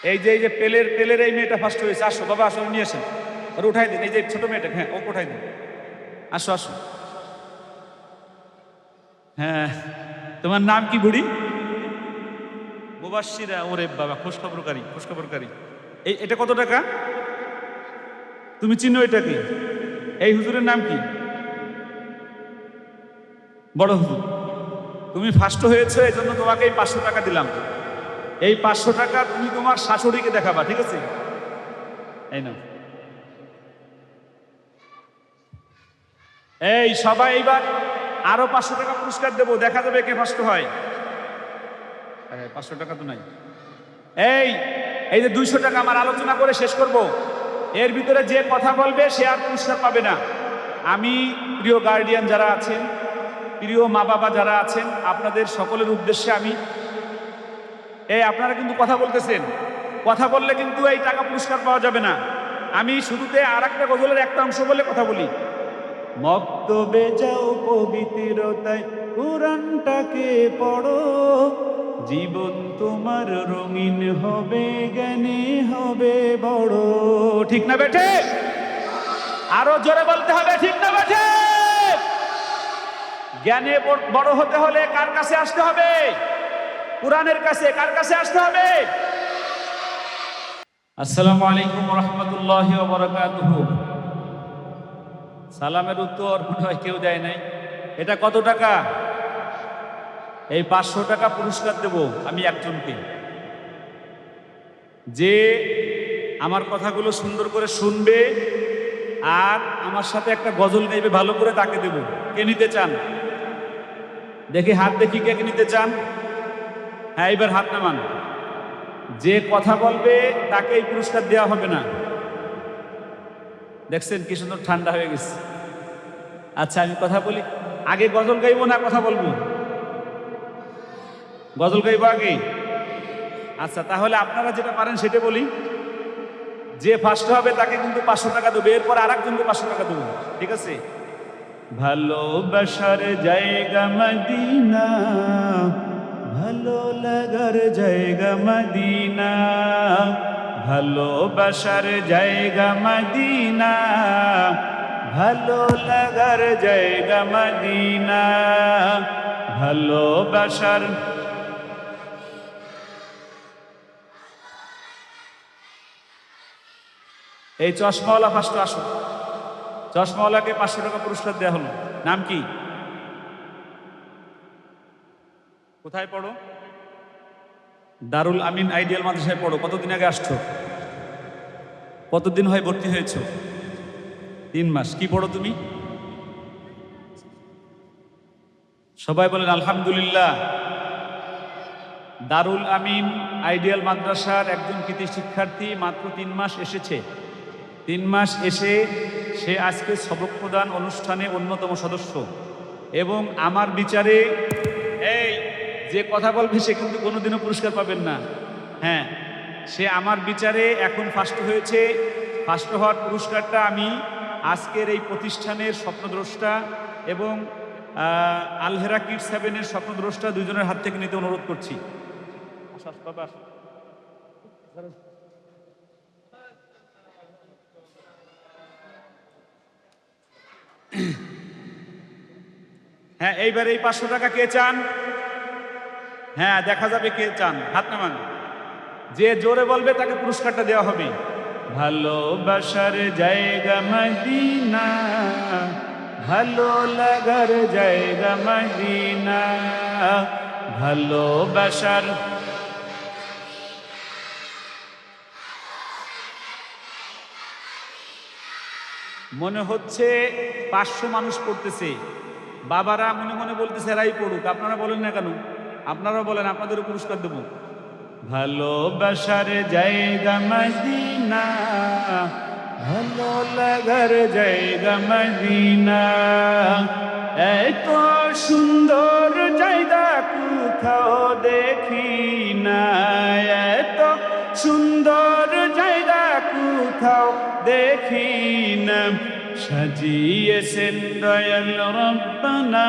এই যে এই যে পেলের পেলের এই মেয়েটা ফার্স্ট হয়েছে, আসো, বাবা, আসো নিয়ে আসেন। ওর উঠাই দিন, এই যে ছোট মেয়েটা হ্যাঁ ও উঠাই দিন। আসো আসো। হ্যাঁ তোমার নাম কি বুড়ি? মুবাসিরা ওরে বাবা খোঁজখবরকারী খোঁজখবরকারী এই, এটা কত টাকা? তুমি চিনো এটাকে এই হুজুরের নাম কি? বড় হুজুর। তুমি ফার্স্ট হয়েছে এই জন্য তোমাকে এই পাঁচশো টাকা দিলাম। এই পাঁচশো টাকা তুমি তোমার শাশুড়িকে দেখাবা, ঠিক আছে? এই না এই সবাই এইবার আরও পাঁচশো টাকা পুরস্কার দেবো, দেখা যাবে কে ফার্স্ট হয়। পাঁচশো টাকা তো নাই। এই এই যে দুইশো টাকা আমার আলোচনা করে শেষ করব। এর ভিতরে যে কথা বলবে সে আর পুরস্কার পাবে না। আমি প্রিয় গার্ডিয়ান যারা আছেন, প্রিয় মা বাবা যারা আছেন, আপনাদের সকলের উদ্দেশ্যে আমি এই, আপনারা কিন্তু কথা বলতেছেন। কথা বললে কিন্তু এই টাকা পুরস্কার পাওয়া যাবে না। আমি শুরুতে আর একটা গজলের একটা অংশ বলে কথা বলি। মক্তবে যাও পবিত্রতায় কোরআনটাকে পড়ো। জীবন তোমার রঙিন হবে, জ্ঞানী হবে, বড়। ঠিক না বেঠে? আরও জোরে বলতে হবে, ঠিক না বেঠে? জ্ঞানে বড়- বড় হতে হলে কার কাছে আসতে হবে? কোরআনের কাছে, কার কাছে আসতে হবে? আসসালামু আলাইকুম রহমতুল্লাহ বরকাতুহ সালামের উত্তর মনে হয় কেউ দেয় নাই। এটা কত টাকা? এই পাঁচশো টাকা পুরস্কার দেব আমি একজনকে। যে আমার কথাগুলো সুন্দর করে শুনবে আর আমার সাথে একটা গজল নেবে ভালো করে তাকে দেব। কে নিতে চান? দেখি, হাত দেখি কে নিতে চান? হ্যাঁ এবার হাত নামান। যে কথা বলবে তাকে এই পুরস্কার দেওয়া হবে না। দেখছেন কি সুন্দর ঠান্ডা হয়ে গেছে। আচ্ছা আমি কথা বলি, আগে গজল গাইবো না কথা বলব? গজল গাইবো আগে? আচ্ছা তাহলে আপনারা যেটা পারেন সেটা বলি। যে ফার্স্ট হবে, তাকে কিন্তু পাঁচশো টাকা দেবো। এরপর আর একজনকে পাঁচশো টাকা দেবো। ঠিক আছে? ভালোবাসার জায়গা মদিনা। ভালো লাগার জায়গা মদিনা ভালোবাসার জায়গা মদিনা, ভালো লাগার জায়গা মদিনা ভালোবাসার এই চশমাওয়ালা ফার্স্ট আসো। চশমাওয়ালাকে পাঁচশো টাকা পুরস্কার দেওয়া হলো। নাম কি? কোথায় পড়ো? দারুল আমিন আইডিয়াল মাদ্রাসায় পড়ো। কতদিন আগে আসছো? কতদিন হয় ভর্তি হয়েছ? তিন মাস। কি পড়ো তুমি? সবাই বলেন, আলহামদুলিল্লাহ। দারুল আমিন আইডিয়াল মাদ্রাসার একজন কৃতি শিক্ষার্থী মাত্র তিন মাস এসেছে। তিন মাস এসে সে আজকে সবক প্রদান অনুষ্ঠানে অন্যতম সদস্য। এবং আমার বিচারে এই যে কথা বলবে সে কিন্তু কোনোদিনও পুরস্কার পাবেন না। হ্যাঁ সে আমার বিচারে এখন ফার্স্ট হয়েছে। ফার্স্ট হওয়ার পুরস্কারটা আমি আজকের এই প্রতিষ্ঠানের স্বপ্নদ্রষ্টা এবং আলহেরা কিট সেভেনের স্বপ্নদ্রষ্টা দুজনের হাত থেকে নিতে অনুরোধ করছি। হ্যাঁ এইবার এই পাঁচশো টাকা কে চান? হ্যাঁ দেখা যাবে কে চান। হাত নামান। যে জোরে বলবে তাকে পুরস্কারটা দেওয়া হবে। ভালোবাসার জায়গা মদিনা ভালো লাগার জায়গা মদিনা ভালোবাসার মনে হচ্ছে পাঁচশো মানুষ পড়তেছে। বাবারা মনে মনে বলতেছে, এরাই পড়ুক। আপনারা বলেন না কেন? আপনারা বলেন, আপনাদেরও পুরস্কার দেবো। ভালোবাসার জায়গা মদিনা। ভালো লাগার জায়গা মদিনা। এত সুন্দর জায়গা কোথাও দেখি না। এত সুন্দর জায়গা কোথাও দেখি না। সাজিয়েছেন দয়াল রব্বানা।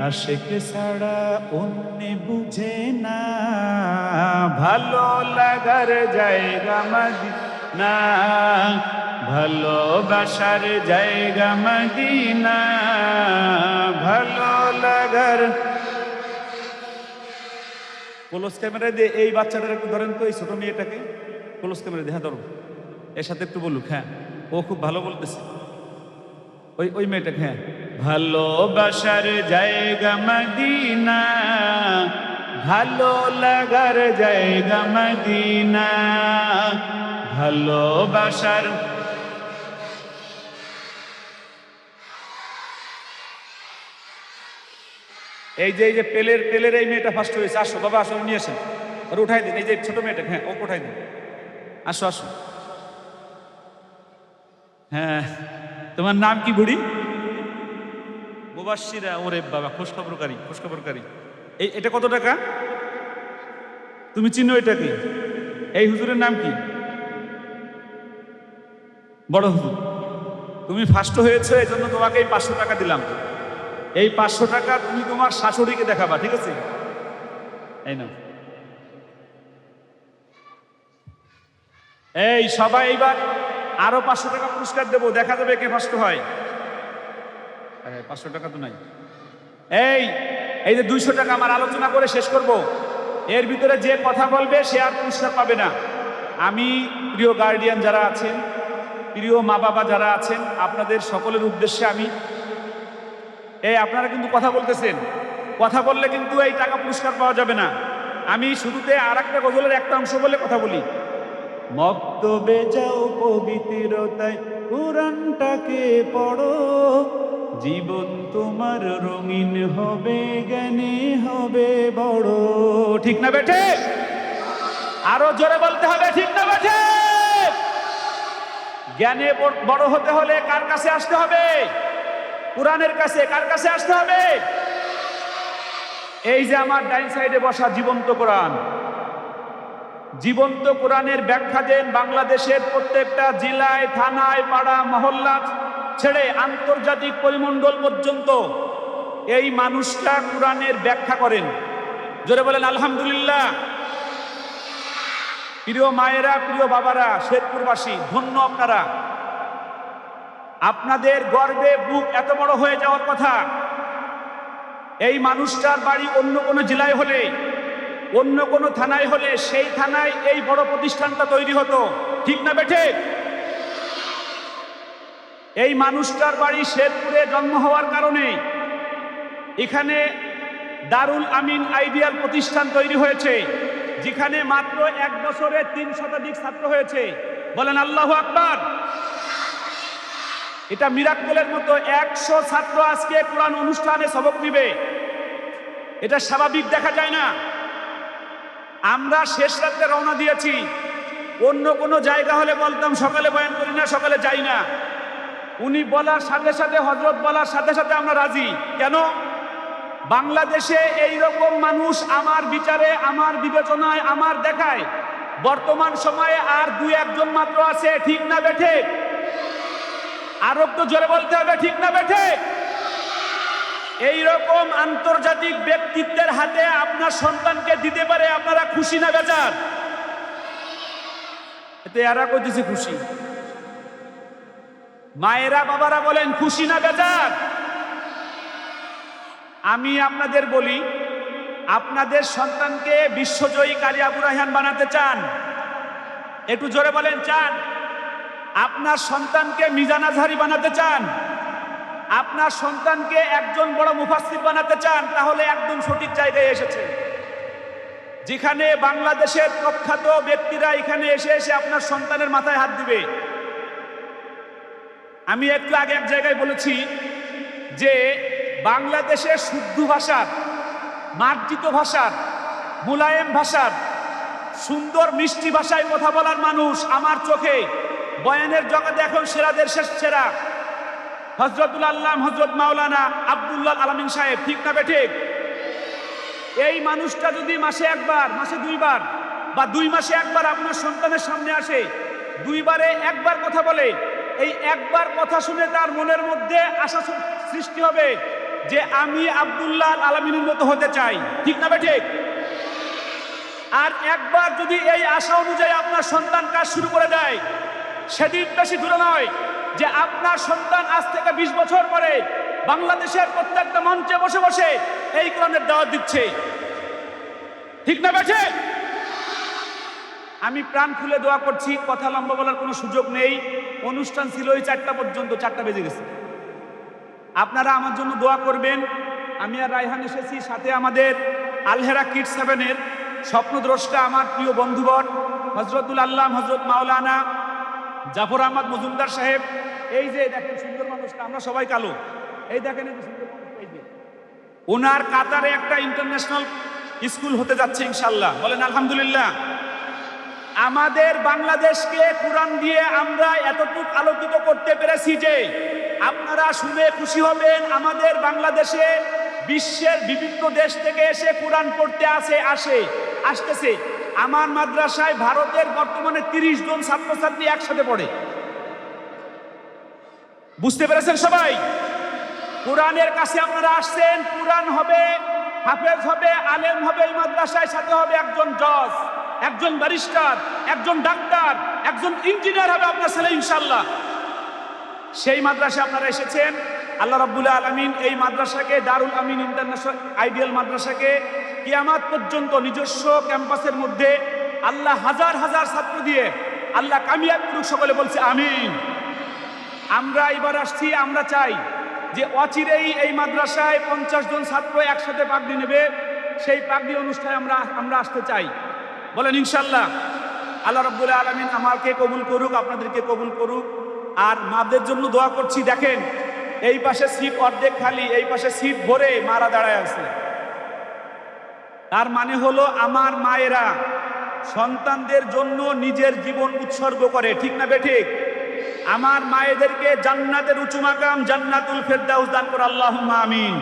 আশেক ছাড়া অন্য বুঝে না। ভালো লাগার জায়গা মদিনা। ভালোবাসার জায়গা মদিনা। ভালো লাগার ক্লোজ ক্যামেরা দিয়ে এই বাচ্চাটার একটু ধরেন তো, এই ছোট মেয়েটাকে। ক্লোজ ক্যামেরা হ্যাঁ ধরো। এর সাথে একটু বলুক হ্যাঁ। ও খুব ভালো বলতেছে। ওই ওই মেয়েটাকে হ্যাঁ। ভালোবাসার জায়গা মদিনা, ভালো লাগার জায়গা মদিনা, ভালোবাসার এই যে এই যে পেলের পেলের এই মেয়েটা ফার্স্ট হয়েছে। আসো, বাবা, আসো নিয়ে আসেন। আর উঠাই দিন, এই যে ছোট মেয়েটা হ্যাঁ ও উঠাই দিন। আসো আসো। হ্যাঁ তোমার নাম কি বুড়ি? মুবাসিরা ওরে বাবা খোঁজখবরকারী খোঁজখবরকারী এই এটা কত টাকা? তুমি চিনো এটাকে এই হুজুরের নাম কি? বড় হুজুর। তুমি ফার্স্ট হয়েছো এই জন্য তোমাকে এই পাঁচশো টাকা দিলাম। এই পাঁচশো টাকা তুমি তোমার শাশুড়িকে দেখাবা ঠিক আছে? এই না এই সবাই এইবার আরও পাঁচশো টাকা পুরস্কার দেবো দেখা যাবে কে ফার্স্ট হ্যাঁ, পাঁচশো টাকা তো নাই। এই এই যে দুইশো টাকা আমার আলোচনা করে শেষ করব, এর ভিতরে যে কথা বলবে সে আর পুরস্কার পাবে না। আমি প্রিয় গার্ডিয়ান যারা আছেন, প্রিয় মা বাবা যারা আছেন, আপনাদের সকলের উদ্দেশ্যে আমি, এই আপনারা কিন্তু কথা বলতেছেন, কথা বললে কিন্তু এই টাকা পুরস্কার পাওয়া যাবে না। আমি শুরুতে আর একটা গজলের একটা অংশ বলে কথা বলি। মক্তবে যাও পবিত্রতায় কোরআনটাকে পড়ো জীবন তোমার রঙিন হবে, জ্ঞানী হবে, বড়। ঠিক না বেঠে? আরও জোরে বলতে হবে, ঠিক না বেঠে? জ্ঞানে বড়- হতে হলে কার কাছে আসতে হবে? কোরআনের কাছে, কার কাছে আসতে হবে? এই যে আমার ডাইন সাইডে বসা জীবন্ত কোরআন। জীবন্ত কোরআনের ব্যাখ্যা দেন বাংলাদেশের প্রত্যেকটা জেলায়, থানায়, পাড়া মহল্লা ছেড়ে আন্তর্জাতিক পরিমণ্ডল পর্যন্ত এই মানুষটা কোরআনের ব্যাখ্যা করেন। জোরে বলেন, আলহামদুলিল্লাহ। প্রিয় মায়েরা, প্রিয় বাবারা, শেরপুরবাসী, ধন্য আপনারা। আপনাদের গর্বে বুক এত বড় হয়ে যাওয়ার কথা, এই মানুষটার বাড়ি অন্য কোনো জেলায় হলে, অন্য কোনো থানায় হলে সেই থানায় এই বড় প্রতিষ্ঠানটা তৈরি হতো। ঠিক না বেঠে? এই মানুষটার বাড়ি শেরপুরে জন্ম হওয়ার কারণে এখানে দারুল আমিন আইডিয়াল প্রতিষ্ঠান তৈরি হয়েছে, যেখানে মাত্র এক বছরে তিন শতাধিক ছাত্র হয়েছে। বলেন আল্লাহ আকবার। এটা মিরাক্কলের মতো একশো ছাত্র আজকে কোরআন অনুষ্ঠানে সবক নিবে। এটা স্বাভাবিক দেখা যায় না। আমরা শেষ রাত্রে রওনা দিয়েছি। অন্য কোনো জায়গা হলে বলতাম, সকালে বয়ান করি না, সকালে যাই না। উনি বলার সাথে সাথে, হজরত বলার সাথে সাথে আমরা রাজি। কেন? বাংলাদেশে এই রকম মানুষ আমার বিচারে, আমার বিবেচনায়, আমার দেখায়। বর্তমান সময়ে আর দুই একজন মাত্র আছে, ঠিক না বেঠে? আরও তো জোরে বলতে হবে, ঠিক না বেঠে? এই রকম আন্তর্জাতিক ব্যক্তিত্বের হাতে আপনার সন্তানকে দিতে পারে, আপনারা খুশি না বেজার এতে এরা কইতেছে খুশি। মায়েরা বাবারা বলেন, খুশি না বেজার? আমি আপনাদের বলি, আপনাদের সন্তানকে বিশ্বজয়ী কালী আবু রায়হান বানাতে চান। একটু জোরে বলেন, চান? আপনার সন্তানকে মিজান আজহারি বানাতে চান। আপনার সন্তানকে একজন বড় মুফাসসির বানাতে চান, তাহলে একদম সঠিক জায়গায় এসেছে। যেখানে বাংলাদেশের প্রখ্যাত ব্যক্তিরা এখানে এসে এসে আপনার সন্তানের মাথায় হাত দিবে। আমি একটু আগে এক জায়গায় বলেছি যে বাংলাদেশের শুদ্ধ ভাষার, মার্জিত ভাষার, মুলায়েম ভাষার, সুন্দর মিষ্টি ভাষায় কথা বলার মানুষ আমার চোখে বয়ানের জগতে এখন সেরাদের শেষ সেরা হজরতুল আল্লাহ হজরত মাওলানা আবদুল্লাহ আলমিন সাহেব, ঠিক না বেঠিক? এই মানুষটা যদি মাসে একবার, মাসে দুইবার বা দুই মাসে একবার আপনার সন্তানের সামনে আসে, দুইবারে একবার কথা বলে এই একবার কথা শুনে তার মনের মধ্যে আশা সৃষ্টি হবে যে আমি আব্দুল্লাহ আলমিনের মতো হতে চাই। ঠিক না বেঠিক? আর একবার যদি এই আশা অনুযায়ী আপনার সন্তান কাজ শুরু করে দেয়, সেদিন বেশি দূরে নয় যে আপনার সন্তান আজ থেকে বিশ বছর পরে বাংলাদেশের প্রত্যেকটা মঞ্চে বসে বসে এই কোরআনের দাওয়াত দিচ্ছে। ঠিক না বেঠে আমি প্রাণ খুলে দোয়া করছি, কথা লম্বা বলার কোনো সুযোগ নেই। অনুষ্ঠান ছিল ওই চারটা পর্যন্ত, চারটা বেজে গেছে। আপনারা আমার জন্য দোয়া করবেন। আমি আর রায়হান এসেছি, সাথে আমাদের আলহেরা কিড সেভেনের স্বপ্নদ্রষ্টা আমার প্রিয় বন্ধুবর, হজরতুল আল্লাহ হজরত মাওলানা জাফর আহমদ মজুমদার সাহেব। এই যে দেখেন সুন্দর মানুষটা, আমরা সবাই কালো। এই দেখেন এই সুন্দর এই যে। ওনার কাতারে একটা ইন্টারন্যাশনাল স্কুল হতে যাচ্ছে ইনশাল্লাহ। বলেন আলহামদুলিল্লাহ। আমাদের বাংলাদেশকে কোরআন দিয়ে আমরা এতটুকু আলোকিত করতে পেরেছি যে আপনারা শুনে খুশি হবেন, আমাদের বাংলাদেশে বিশ্বের বিভিন্ন দেশ থেকে এসে কোরআন পড়তে আসে আসে, আসতেছে। আমার মাদ্রাসায় ভারতের বর্তমানে তিরিশ জন ছাত্রছাত্রী একসাথে পড়ে। বুঝতে পেরেছেন সবাই? কোরআনের কাছে আপনারা আসছেন, কোরআন হবে, হাফেজ হবে, আলেম হবে এই মাদ্রাসায়, সাথে হবে একজন জজ। একজন ব্যারিস্টার একজন ডাক্তার একজন ইঞ্জিনিয়ার হবে আপনার ছেলে ইনশাল্লাহ সেই মাদ্রাসায় আপনারা এসেছেন। আল্লাহ রাব্বুল আলমিন এই মাদ্রাসাকে দারুল আমিন ইন্টারন্যাশনাল আইডিয়াল মাদ্রাসাকে কিয়ামাত পর্যন্ত নিজস্ব ক্যাম্পাসের মধ্যে আল্লাহ হাজার হাজার ছাত্র দিয়ে আল্লাহ কামিয়াব করুক, সকলে বলছে আমিন। আমরা এবার আসছি, আমরা চাই যে অচিরেই এই মাদ্রাসায় পঞ্চাশ জন ছাত্র একসাথে পাগড়ি নেবে। সেই পাগড়ি অনুষ্ঠানে আমরা আমরা আসতে চাই। বলেন ইনশাল্লাহ আল্লাহ রব্বুল আলমিন আমাকে কবুল করুক, আপনাদেরকে কবুল করুক। আর মাদের জন্য দোয়া করছি, দেখেন, এই পাশে সিট অর্ধেক খালি, এই পাশে সিট ভরে মারা দাঁড়ায় আছে। তার মানে হলো, আমার মায়েরা সন্তানদের জন্য নিজের জীবন উৎসর্গ করে, ঠিক না বেঠিক আমার মায়েদেরকে জান্নাতের উঁচু মাকাম, জান্নাতুল ফেরদাউস দান করে আল্লাহ আমিন।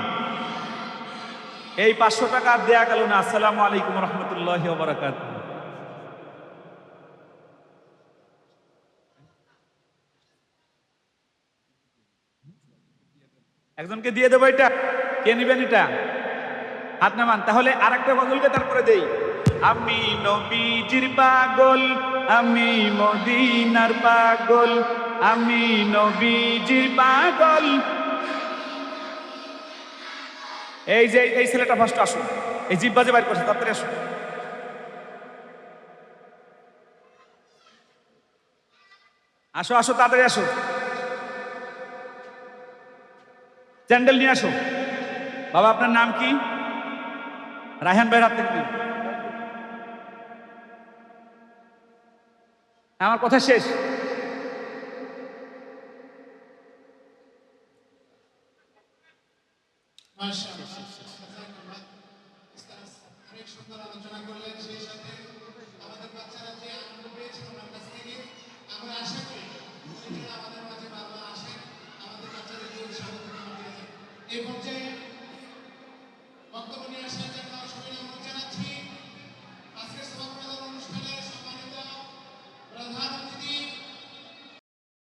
এই পাঁচশো টাকা দেয়া গেল না। আসসালামু আলাইকুম রহমতুল্লাহ বারাকাত একজনকে দিয়ে দেবো এটা। কে নিবেন এটা? হাত নামান। তাহলে আর একটা গজলকে তারপরে দেই। আমি নবীজির পাগল, আমি মদিনার পাগল, আমি নবীজির পাগল। এই যে এই ছেলেটা ফার্স্ট আসুন। এই জিপ বাজে বাইর করছে, তাড়াতাড়ি আসুন। আসো আসো, তাড়াতাড়ি আসো। চ্যান্ডেল নিয়ে আসো। বাবা, আপনার নাম কি? রায়হান ভাই রাত থেকে আমার কথা শেষ। আমরা আশা করি আমাদের মাঝে বাবা আসেন আমাদের বাচ্চাদের এই পর্যায়ে বক্তব্য নিয়ে আসার জন্য সবাই অনুরোধ জানাচ্ছি।